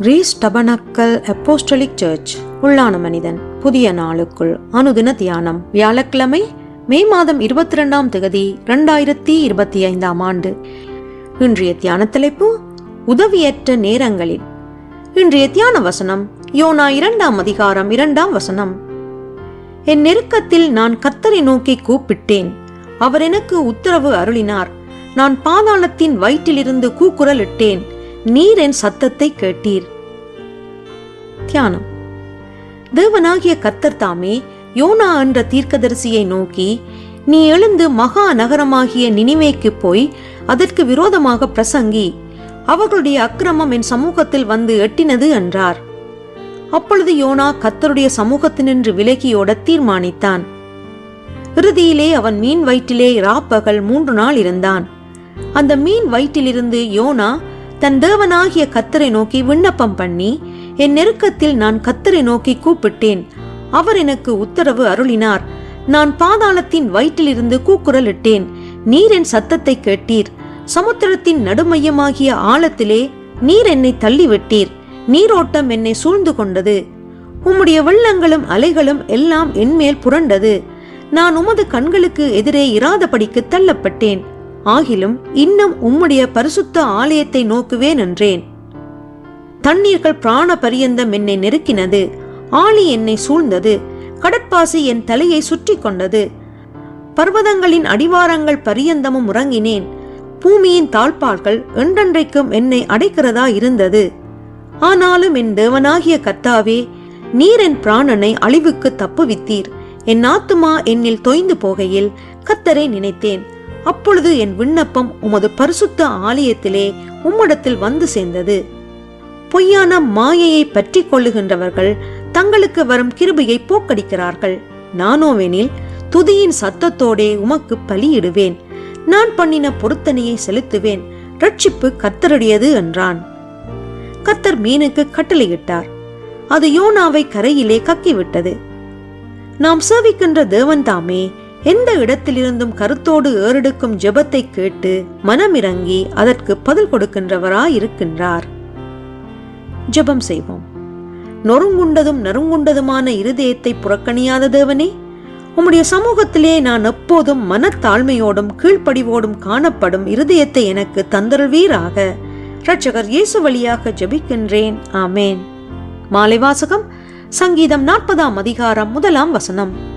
Raise tabernacle apostolic search உள்ளான மனிதன் புதிய நாளுக்குள் அனுதின தியானம். வியாழக்கிழமை மே மாதம் இருபத்தி ரெண்டாம் திகதி ரெண்டாயிரத்தி இருபத்தி ஐந்தாம் ஆண்டு. இன்றைய தியான தலைப்பு உதவியற்ற நேரங்களில். இன்றைய தியான வசனம் யோனா இரண்டாம் அதிகாரம் இரண்டாம் வசனம். என் நெருக்கத்தில் நான் கத்தரை நோக்கி கூப்பிட்டேன். அவர் எனக்கு உத்தரவு அருளினார். நான் பாதாளத்தின் வயிற்றிலிருந்து கூக்குரலிட்டேன். நீர் என் சத்தத்தை கேட்டீர். தியானம். தேவனாகிய கத்தர் தாமே யோனா என்ற தீர்க்கதரிசியை நோக்கி நீ எழுந்து மகா நகரமாகிய நினிவேக்கு போய் அதற்கு விரோதமாக பிரசங்கி அவர்களுடைய அக்கிரமம் என் சமூகத்தில் வந்து எட்டினது என்றார். அப்பொழுது யோனா கத்தருடைய சமூகத்தினின்று விலகியோட தீர்மானித்தான். இறுதியிலே அவன் மீன் வயிற்றிலே ராப்பகல் மூன்று நாள் இருந்தான். அந்த மீன் வயிற்றிலிருந்து யோனா தன் தேவனாகிய கத்தரை நோக்கி விண்ணப்பம் பண்ணி என் நெருக்கத்தில் நான் கத்தரை நோக்கி கூப்பிட்டேன். அவர் எனக்கு உத்தரவு அருளினார். நான் பாதாளத்தின் வயிற்றிலிருந்து கூக்குரலிட்டேன். நீர் என் சத்தத்தை கேட்டீர். சமுத்திரத்தின் நடுமையமாகிய ஆழத்திலே நீர் என்னை தள்ளிவிட்டீர். நீரோட்டம் என்னை சூழ்ந்து கொண்டது உம்முடைய வெள்ளங்களும் அலைகளும் எல்லாம் என்மேல் புரண்டது. நான் உமது கண்களுக்கு எதிரே இராதபடிக்கு தள்ளப்பட்டேன். ஆகிலும் இன்னும் உம்முடைய பரிசுத்த ஆலயத்தை நோக்குவேன் என்றேன். தண்ணீர்கள் பிராண பரியந்தம் என்னை நெருக்கினது ஆளி என்னை சூழ்ந்தது கடற்பாசி என் தலையை சுற்றி கொண்டது. பர்வதங்களின் அடிவாரங்கள் பரியந்தமும் உறங்கினேன் பூமியின் தாழ்பால்கள் என்றென்றைக்கும் என்னை அடைக்கிறதா இருந்தது. ஆனாலும் என் தேவனாகிய கர்த்தாவே நீர் என் பிராணனை அழிவுக்கு தப்புவித்தீர். என் ஆத்துமா என்னில் தொய்ந்து போகையில் கத்தரை நினைத்தேன். அப்பொழுது என் விண்ணப்பம் உமது பரிசுத்த ஆலயத்திலே உம்மிடத்தில் வந்து சேர்ந்தது. பொய்யான மாயையை பற்றி கொள்ளுகின்றவர்கள் தங்களுக்கு வரும் கிருபையை போக்கடிக்கிறார்கள். நானோவெனில் துதியின் சத்தத்தோடே உமக்கு பலியிடுவேன். நான் பண்ணின பொருத்தனையை செலுத்துவேன். ரட்சிப்பு கத்தருடையது என்றான். கத்தர் மீனுக்கு கட்டளையிட்டார். அது யோனாவை கரையிலே கக்கிவிட்டது. நாம் சேவிக்கின்ற தேவன் தாமே எந்த இடத்திலிருந்தும் கருத்தோடு ஏறெடுக்கும் ஜெபத்தை கேட்டு மனமிறங்கி அதற்கு பதில் கொடுக்கின்றவராயிருக்கின்றார். ஜெபம் செய்வோம். நொறுங்குண்டதும் நறுங்குண்டதுமான இருதயத்தை புறக்கணியாத தேவனே உம்முடைய சமூகத்திலே நான் எப்போதும் மனத்தாழ்மையோடும் கீழ்ப்படிவோடும் காணப்படும் இருதயத்தை எனக்கு தந்தருள்வீராக. ரட்சகர் இயேசு வழியாக ஜெபிக்கின்றேன். ஆமேன். மாலை வாசகம் சங்கீதம் நாற்பதாம் அதிகாரம் முதலாம் வசனம்.